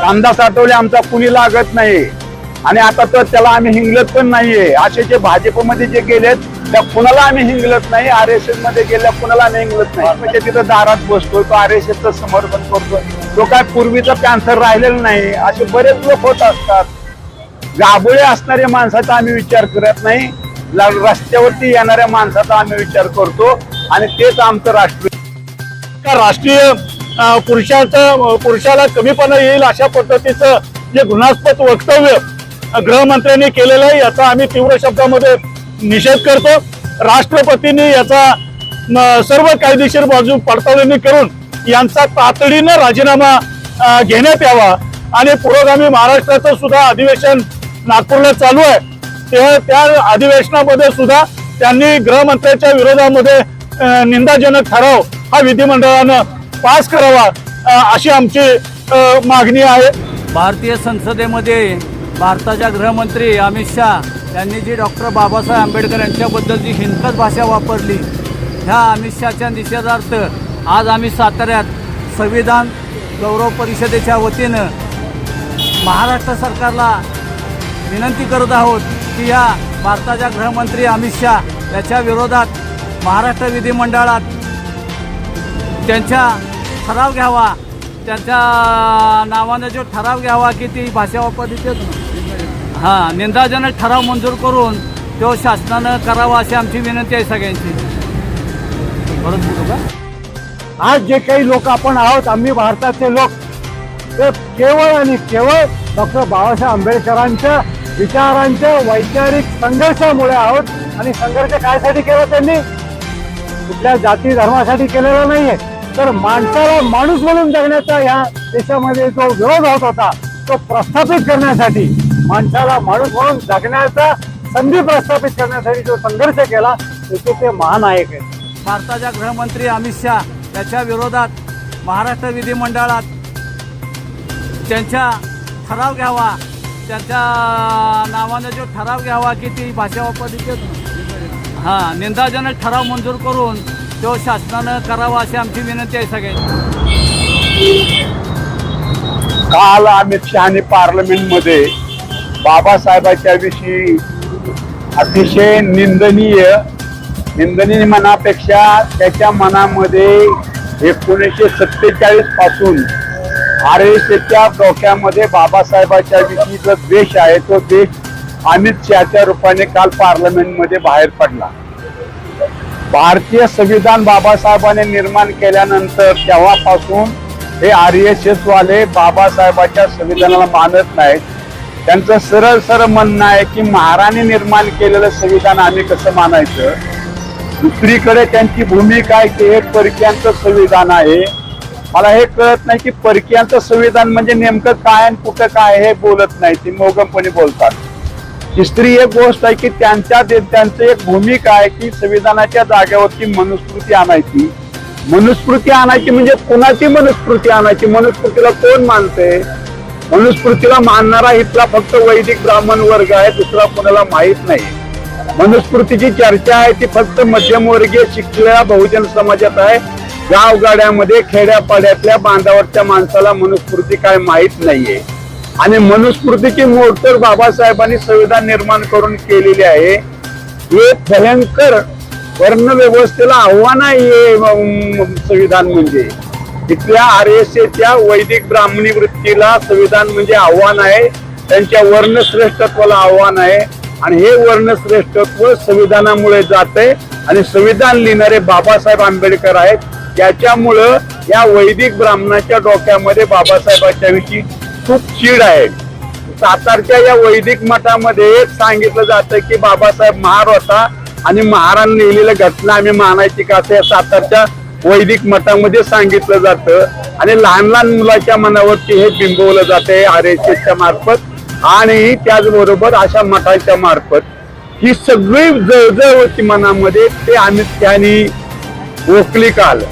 कांदा साठवले आमचा कुणी लागत नाही. आणि आता तर त्याला आम्ही हिंगलत पण नाहीये. असे जे भाजपमध्ये जे गेलेत त्या कुणाला आम्ही हिंगलत नाही? आर एस एसमध्ये गेल्या कुणाला आम्ही हिंगलत नाही? म्हणजे तिथं दारात बसतोय तो आर एस च समर्थन करतोय. तो काय पूर्वीचा कॅन्सर राहिलेला नाही. असे बरेच लोक होत असतात. गाबोळे असणाऱ्या माणसाचा आम्ही विचार करत नाही. रस्त्यावरती येणाऱ्या माणसाचा आम्ही विचार करतो. आणि तेच आमचं राष्ट्रीय का राष्ट्रीय पुरुषाचं पुरुषाला कमीपणा येईल अशा पद्धतीचं जे घृणास्पद वक्तव्य गृहमंत्र्यांनी केलेलं आहे याचा आम्ही तीव्र शब्दामध्ये निषेध करतो. राष्ट्रपतींनी याचा सर्व कायदेशीर बाजू पडताळणी करून यांचा तातडीनं राजीनामा घेण्यात यावा. आणि पुरोगामी महाराष्ट्राचं सुद्धा अधिवेशन नागपूरला चालू आहे. तेव्हा त्या अधिवेशनामध्ये सुद्धा त्यांनी गृहमंत्र्याच्या विरोधामध्ये निंदाजनक ठराव हा विधिमंडळानं पास करावा अशी आमची मागणी आहे. भारतीय संसदेमध्ये भारताच्या गृहमंत्री अमित शहा यांनी जी डॉक्टर बाबासाहेब आंबेडकर यांच्याबद्दल जी हिंसक भाषा वापरली ह्या अमित शहाच्या निषेधार्थ आज आम्ही साताऱ्यात संविधान गौरव परिषदेच्या वतीनं महाराष्ट्र सरकारला विनंती करत आहोत की या भारताच्या गृहमंत्री अमित शहा याच्या विरोधात महाराष्ट्र विधिमंडळात त्यांच्या ठराव घ्यावा. त्यांच्या नावानं जो ठराव घ्यावा की ती भाषा वापरली हां निंदाजनक ठराव मंजूर करून तो शासनानं करावा अशी आमची विनंती आहे सगळ्यांची. बरोबर बोलू का? आज जे काही लोक आपण आहोत आम्ही भारताचे लोक ते केवळ आणि केवळ डॉक्टर बाबासाहेब आंबेडकरांच्या विचारांच्या वैचारिक संघर्षामुळे आहोत. आणि संघर्ष कायसाठी केला त्यांनी? कुठल्या जाती धर्मासाठी केलेला नाहीये. तर माणसाला माणूस म्हणून जगण्याचा या देशामध्ये जो विरोध होत होता तो प्रस्थापित करण्यासाठी माणसाला माणूस म्हणून जगण्याचा संधी प्रस्थापित करण्यासाठी जो संघर्ष केला त्याचे ते महानायक आहेत. भारताच्या गृहमंत्री अमित शहा याच्या विरोधात महाराष्ट्र विधिमंडळात त्यांच्या ठराव घ्यावा त्यांच्या नावाने जो ठराव घ्यावा की ती भाषा वापरली हां निंदाजनक ठराव मंजूर करून तो शासनानं करावा अशी आमची विनंती आहे सगळ्यांची. काल अमित शहाने पार्लमेंटमध्ये बाबासाहेबाच्या विषयी अतिशय निंदनीय निंदनीय मनापेक्षा त्याच्या मनामध्ये एकोणीसशे सत्तेचाळीसपासून आर एस एच्या डोक्यामध्ये बाबासाहेबाच्या विषयी जो द्वेष आहे तो द्वेष अमित शहाच्या रूपाने काल पार्लमेंटमध्ये बाहेर पडला. भारतीय संविधान बाबासाहेबांनी निर्माण केल्यानंतर तेव्हापासून हे आर्य एस वाले बाबासाहेबाच्या संविधानाला मानत नाहीत. त्यांचं सरळ सरळ म्हणणं आहे की महाराणी निर्माण केलेलं संविधान आम्ही कसं मानायचं? दुसरीकडे त्यांची भूमिका आहे की हे परकीयांचं संविधान आहे. मला हे कळत नाही की परकीयांचं संविधान म्हणजे नेमकं काय आणि कुठं काय हे बोलत नाही. ते मोगमपणे बोलतात. स्त्री एक गोष्ट आहे की त्यांच्या त्यांचं एक भूमिका आहे की संविधानाच्या जागेवरती मनुस्मृती आणायची. मनुस्मृती आणायची म्हणजे कुणाची मनुस्मृती आणायची? मनुस्मृतीला कोण मानते? मनुस्मृतीला मानणारा इथला फक्त वैदिक ब्राह्मण वर्ग आहे दुसरा कोणाला माहीत नाही. मनुस्मृतीची चर्चा आहे ती फक्त मध्यमवर्गीय शिकलेल्या बहुजन समाजात आहे. गावगाड्यामध्ये खेड्यापाड्यातल्या बांधावरच्या माणसाला मनुस्मृती काय माहीत नाहीये. आणि मनुस्मृतीची मोडतोड बाबासाहेबांनी संविधान निर्माण करून केलेली आहे. हे भयंकर वर्ण व्यवस्थेला आव्हान आहे संविधान म्हणजे. तिथल्या आर एस एच्या वैदिक ब्राह्मणी वृत्तीला संविधान म्हणजे आव्हान आहे. त्यांच्या वर्णश्रेष्ठत्वाला आव्हान आहे. आणि हे वर्णश्रेष्ठत्व संविधानामुळे जाते आणि संविधान लिहिणारे बाबासाहेब आंबेडकर आहेत. त्याच्यामुळं या वैदिक ब्राह्मणाच्या डोक्यामध्ये बाबासाहेबांच्या विषयी खूप चीड आहे. सातारच्या या वैदिक मठामध्ये सांगितलं जातं की बाबासाहेब महार होता आणि महारान लिहिलेल्या घटना आम्ही मानायची का असं या सातारच्या वैदिक मठामध्ये सांगितलं जातं. आणि लहान लहान मुलाच्या मनावरती हे बिंबवलं जाते आर एस एसच्या मार्फत आणि त्याचबरोबर अशा मठाच्या मार्फत. ही सगळी जळजळ होती मनामध्ये ते आम्ही त्यांनी ओकली काल.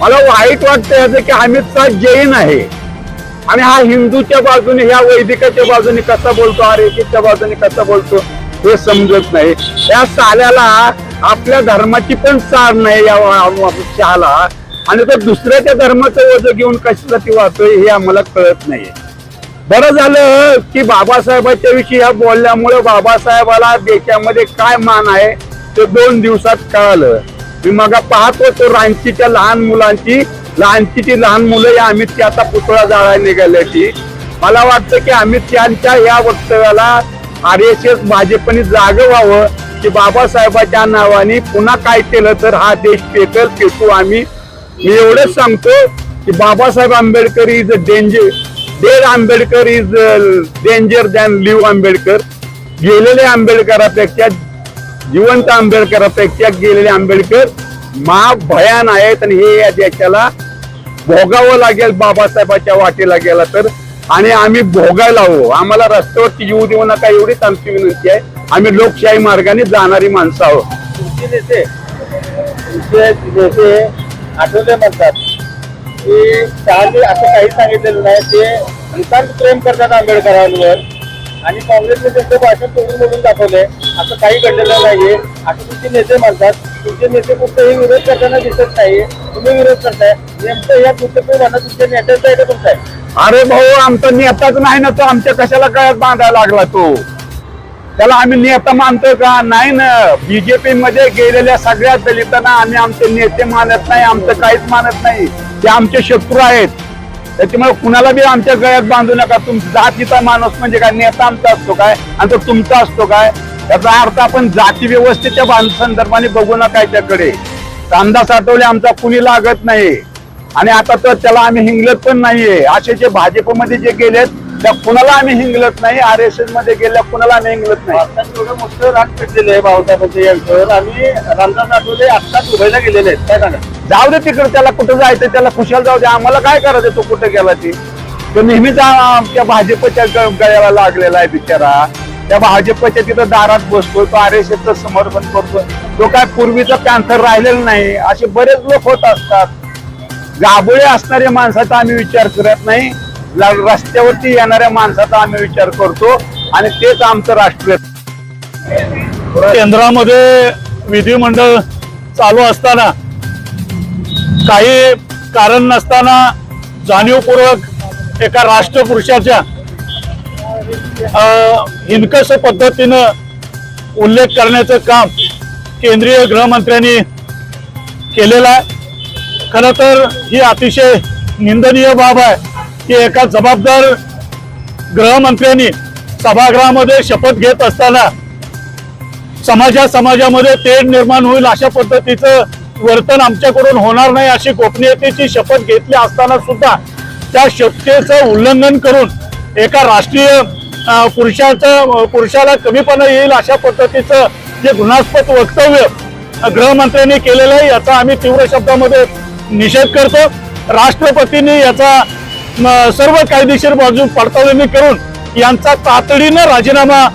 मला वाईट वाटतं याचं की अमित शहा जैन आहे. आणि हा हिंदूच्या बाजूने ह्या वैदिकाच्या बाजूने कसा बोलतो आर्यच्या बाजूने कसा बोलतो हे समजत नाही. या साल्याला आपल्या धर्माची पण चार नाही या शहाला आणि तो दुसऱ्याच्या धर्माचं वज घेऊन कशासाठी वाहतोय हे आम्हाला कळत नाहीये. बरं झालं की बाबासाहेबांच्या विषयी ह्या बोलल्यामुळे बाबासाहेबाला देशामध्ये काय मान आहे ते दोन दिवसात कळालं. मी मग पाहत होतो रांचीच्या लहान मुलांची लहानचीची लहान मुलं या अमित शहाचा पुतळा जाळायला निघाल्याची मला वाटतं की अमित शहाच्या या वक्तव्याला आर एस एस भाजपने जागं व्हावं की बाबासाहेबाच्या नावाने पुन्हा काय केलं तर हा देश पेटल पेटू आम्ही. मी एवढंच सांगतो की Babasaheb Ambedkar is a danger dead Ambedkar is danger than live Ambedkar. गेलेले आंबेडकरापेक्षा जिवंत आंबेडकरापेक्षा गेलेले आंबेडकर महाभयान आहेत आणि हे या देशाला भोगावं लागेल बाबासाहेबाच्या वाटेला गेला तर. आणि आम्ही भोगायला हवं. आम्हाला रस्त्यावरती येऊ देऊ नका एवढीच आमची विनंती आहे. आम्ही लोकशाही मार्गाने जाणारी माणसं आहोत. तुमचे नेते नेते आठवले म्हणतात की त्यांनी असं काही सांगितलेलं नाही. ते नितांत प्रेम करतात आंबेडकरांवर. आणि काँग्रेसने त्यांचं भाषण तोडून मोडून दाखवलंय असं काही घडलेलं नाहीये. असं तुमचे नेते म्हणतात. तुमचे नेते कुठेही विरोध करताना दिसत नाही तुम्ही विरोध करताय. नेमकं या पुस्तक म्हणणं तुमच्या नेत्याचा आहे का आहे? अरे भाऊ आमचा नेताच नाही ना तो. आमच्या कशाला काय बांधायला लागला तो? त्याला आम्ही नेता मानतो का? नाही ना. बीजेपी मध्ये गेलेल्या सगळ्या दलितांना आम्ही आमचे नेते मानत नाही. आमचं काहीच मानत नाही. ते आमचे शत्रू आहेत. त्याच्यामुळे कुणाला बी आमच्या गळ्यात बांधू नका. तुम जातीचा माणूस म्हणजे काय? नेता आमचा असतो काय? आणि तो तुमचा असतो काय? याचा अर्थ आपण जाती व्यवस्थेच्या बांधसंदर्भाने बघू नका याच्याकडे. कांदा साठवले आमचा कुणी लागत नाही. आणि आता तर त्याला आम्ही हिंगलत पण नाहीये. असे जे भाजपमध्ये जे गेलेत त्या कुणाला आम्ही हिंगलत नाही आर एस एसमध्ये गेल्या कुणाला आम्ही हिंगलत नाही. भारतात एवढं मोठं राग पेटलेलं आहे भाऊसाहेबांच्या यांच्यावर आणि रामदास आठवले आत्ताच दुबईला गेलेले आहेत. काय सांगा जाऊ दे तिकडे त्याला कुठं जायचं त्याला खुशाल जाऊ दे. आम्हाला काय करायचं तो कुठे गेला ती? तो नेहमीच आमच्या भाजपच्या गळ्याला लागलेला आहे बिचारा. त्या भाजपच्या तिथं दारात बसतो तो आर एस एसचं समर्थन करतो तो काय पूर्वीचा पॅन्थर राहिलेला नाही. असे बरेच लोक होत असतात. गाबोळे असणाऱ्या माणसाचा आम्ही विचार करत नाही. रस्त्यावरती येणाऱ्या माणसाचा आम्ही विचार करतो आणि तेच आमचं राष्ट्रीय केंद्रामध्ये विधिमंडळ चालू असताना काही कारण नसताना जाणीवपूर्वक एका राष्ट्रपुरुषाच्या हिनकस पद्धतीनं उल्लेख करण्याचं काम केंद्रीय गृहमंत्र्यांनी केलेलं आहे. खरं तर ही अतिशय निंदनीय बाब आहे. की एका जबाबदार गृहमंत्र्यांनी सभागृहामध्ये शपथ घेत असताना समाजा समाजामध्ये तेढ निर्माण होईल अशा पद्धतीचं वर्तन आमच्याकडून होणार नाही अशी गोपनीयतेची शपथ घेतली असताना सुद्धा त्या शपथेचं उल्लंघन करून एका राष्ट्रीय पुरुषाचं पुरुषाला कमीपणा येईल अशा पद्धतीचं जे गुन्हास्पद वक्तव्य गृहमंत्र्यांनी केलेलं आहे याचा आम्ही तीव्र शब्दामध्ये निषेध करतो. राष्ट्रपतींनी याचा सर्व कायदेशीर बाजू पडताळणी करून यांचा तातडीनं राजीनामा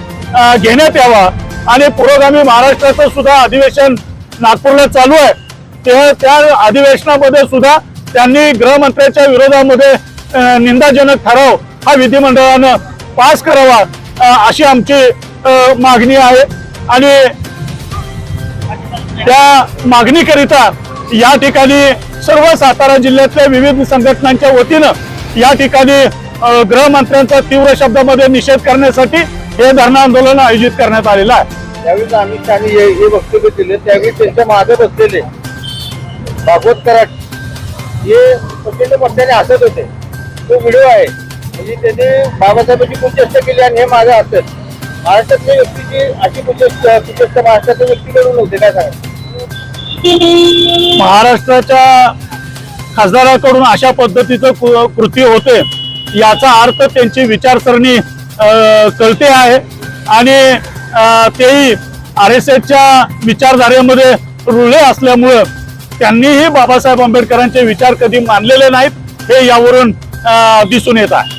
घेण्यात यावा. आणि पुरोगामी महाराष्ट्राचं सुद्धा अधिवेशन नागपूरला चालू आहे. तेव्हा त्या अधिवेशनामध्ये सुद्धा त्यांनी गृहमंत्र्यांच्या विरोधामध्ये निंदाजनक ठराव हा विधिमंडळानं पास करावा अशी आमची मागणी आहे. आणि त्या मागणीकरिता या ठिकाणी सर्व सातारा जिल्ह्यातल्या विविध संघटनांच्या वतीनं या ठिकाणी गृहमंत्र्यांचा तीव्र शब्दामध्ये निषेध करण्यासाठी हे धरणं आंदोलन आयोजित करण्यात आलेलं आहे. त्यावेळी अमित शहानी हे वक्तव्य केले त्यावेळी त्यांच्या मागे बसलेले भागवत कराड हे प्रचंड मोठ्याने हसत होते. तो व्हिडिओ आहे. म्हणजे त्यांनी बाबासाहेबांची कुचेष्टा केली आणि हे मागे हसत महाराष्ट्रातल्या व्यक्तीची अशी कुचेष्टा कुचेष्टा महाराष्ट्रातल्या व्यक्तीकडून नव्हते काय सांगा महाराष्ट्राच्या खासदाराकडून अशा पद्धतीचं कृती होते याचा अर्थ त्यांची विचारसरणी कळते आहे. आणि तेही आर एस एसच्या विचारधारेमध्ये रुळले असल्यामुळं त्यांनीही बाबासाहेब आंबेडकरांचे विचार कधी मानलेले नाहीत हे यावरून दिसून येत आहे.